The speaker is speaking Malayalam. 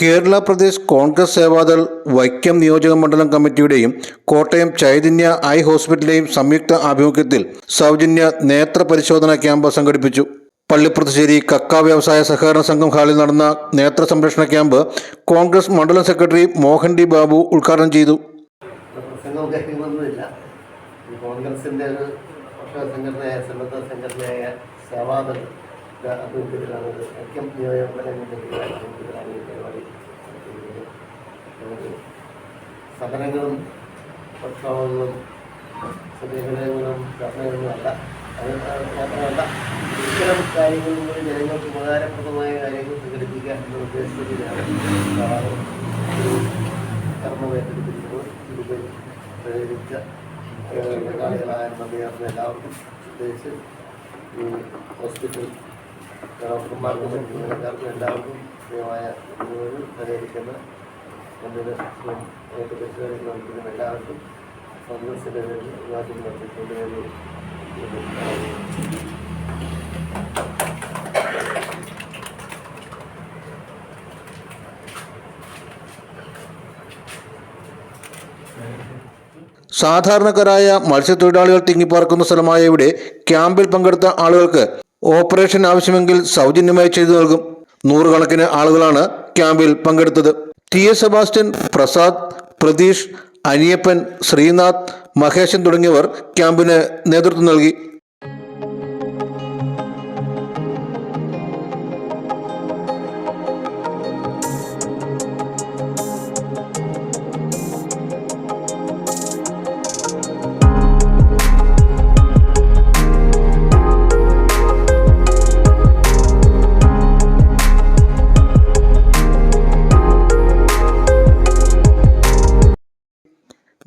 കേരള പ്രദേശ് കോൺഗ്രസ് സേവാദൾ വൈക്കം നിയോജക മണ്ഡലം കമ്മിറ്റിയുടെയും കോട്ടയം ചൈതന്യ ഐ ഹോസ്പിറ്റലിലെയും സംയുക്ത ആഭിമുഖ്യത്തിൽ സൗജന്യ നേത്ര പരിശോധന ക്യാമ്പ് സംഘടിപ്പിച്ചു. പള്ളിപ്പുറത്തുശ്ശേരി കക്ക വ്യവസായ സഹകരണ സംഘം ഹാളിൽ നടന്ന നേത്ര സംരക്ഷണ ക്യാമ്പ് കോൺഗ്രസ് മണ്ഡലം സെക്രട്ടറി മോഹൻ ഡി ബാബു ഉദ്ഘാടനം ചെയ്തു. കോൺഗ്രസിന്റെ ഒരു സേവാദൾ ആഭിമുഖ്യത്തിലാണ് ഐക്യം നിയോജകമണ്ഡലങ്ങളുടെ ആഭിമുഖ്യത്തിലാണ് സമരങ്ങളും പ്രക്ഷോഭങ്ങളും സമീപനങ്ങളും ധർണകളും അല്ല. അത് മാത്രമല്ല ഇത്തരം കാര്യങ്ങളിൽ കൂടി ജനങ്ങൾക്ക് ഉപകാരപ്രദമായ കാര്യങ്ങൾ സംഘടിപ്പിക്കുക എന്ന ഉദ്ദേശത്തിലാണ് ഒരു പ്രേരിച്ച നന്ദിയാർന്ന എല്ലാവർക്കും പ്രത്യേകിച്ച് ഹോസ്പിറ്റൽ ഡോക്ടർമാർക്കും എല്ലാവർക്കും കൃത്യമായ പ്രേരിക്കുന്ന എന്തൊരു ഏത് പരിശോധന നടത്തുന്ന എല്ലാവർക്കും കോൺഗ്രസിന്റെ പേരിൽ ഞാൻ സാധാരണക്കാരായ മത്സ്യത്തൊഴിലാളികൾ തിങ്ങിപ്പാർക്കുന്ന സ്ഥലമായ ഇവിടെ ക്യാമ്പിൽ പങ്കെടുത്ത ആളുകൾക്ക് ഓപ്പറേഷൻ ആവശ്യമെങ്കിൽ സൗജന്യമായി ചെയ്തു നൽകും. നൂറുകണക്കിന് ആളുകളാണ് ക്യാമ്പിൽ പങ്കെടുത്തത്. T S Sebastian Prasad Pratheesh Aniyappan Sreenath Maheshan തുടങ്ങിയവർ ക്യാമ്പിന് നേതൃത്വം നൽകി.